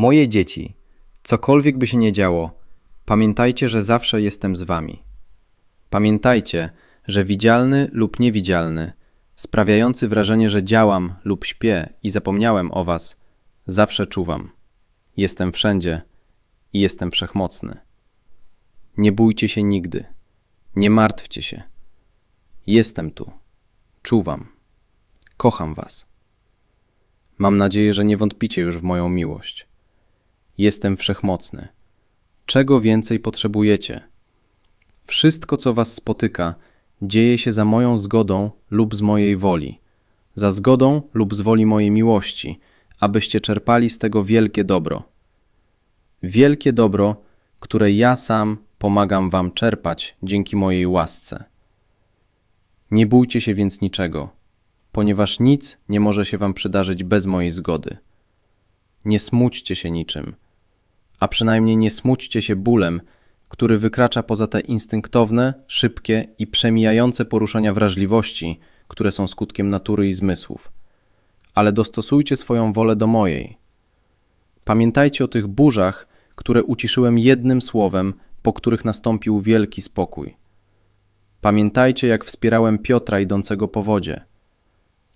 Moje dzieci, cokolwiek by się nie działo, pamiętajcie, że zawsze jestem z wami. Pamiętajcie, że widzialny lub niewidzialny, sprawiający wrażenie, że działam lub śpię i zapomniałem o was, zawsze czuwam. Jestem wszędzie i jestem wszechmocny. Nie bójcie się nigdy. Nie martwcie się. Jestem tu. Czuwam. Kocham was. Mam nadzieję, że nie wątpicie już w moją miłość. Jestem wszechmocny. Czego więcej potrzebujecie? Wszystko, co was spotyka, dzieje się za moją zgodą lub z mojej woli, za zgodą lub z woli mojej miłości, abyście czerpali z tego wielkie dobro. Wielkie dobro, które ja sam pomagam wam czerpać dzięki mojej łasce. Nie bójcie się więc niczego, ponieważ nic nie może się wam przydarzyć bez mojej zgody. Nie smućcie się niczym, a przynajmniej nie smućcie się bólem, który wykracza poza te instynktowne, szybkie i przemijające poruszenia wrażliwości, które są skutkiem natury i zmysłów. Ale dostosujcie swoją wolę do mojej. Pamiętajcie o tych burzach, które uciszyłem jednym słowem, po których nastąpił wielki spokój. Pamiętajcie, jak wspierałem Piotra idącego po wodzie.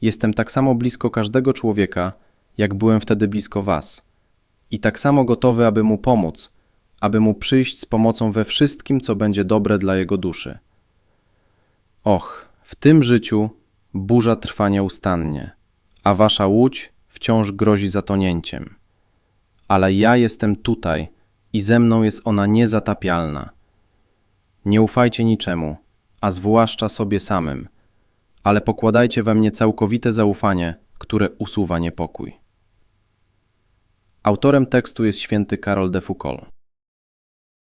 Jestem tak samo blisko każdego człowieka, jak byłem wtedy blisko Was. I tak samo gotowy, aby mu pomóc, aby mu przyjść z pomocą we wszystkim, co będzie dobre dla jego duszy. Och, w tym życiu burza trwa nieustannie, a wasza łódź wciąż grozi zatonięciem. Ale ja jestem tutaj i ze mną jest ona niezatapialna. Nie ufajcie niczemu, a zwłaszcza sobie samym, ale pokładajcie we mnie całkowite zaufanie, które usuwa niepokój. Autorem tekstu jest święty Karol de Foucault.